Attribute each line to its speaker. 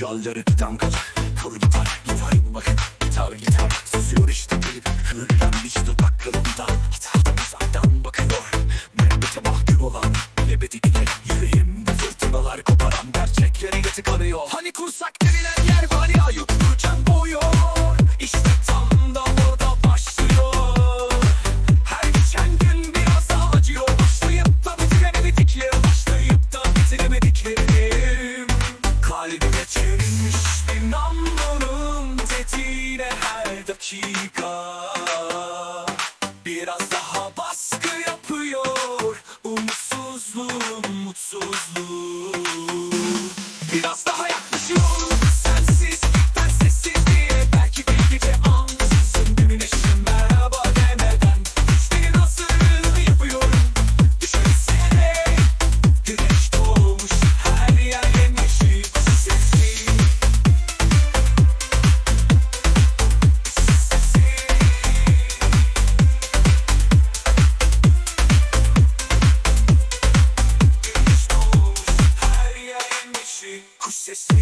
Speaker 1: Yolları tam kaçak Kalı gitar Gitar bak Gitar gitar Susuyor işte gelip Hırlanmış dudaklarımda Gitar uzaktan bakıyor. Müebbete mahkum olan. Lebedi ile Yüreğimde fırtınalar koparan. Gerçekleri tıkanıyor Hani kursak denilen yer var namlunun tetiğine her dakika. Biraz daha baskı yapıyor. Umutsuzluğum, mutsuzluğum. Biraz This.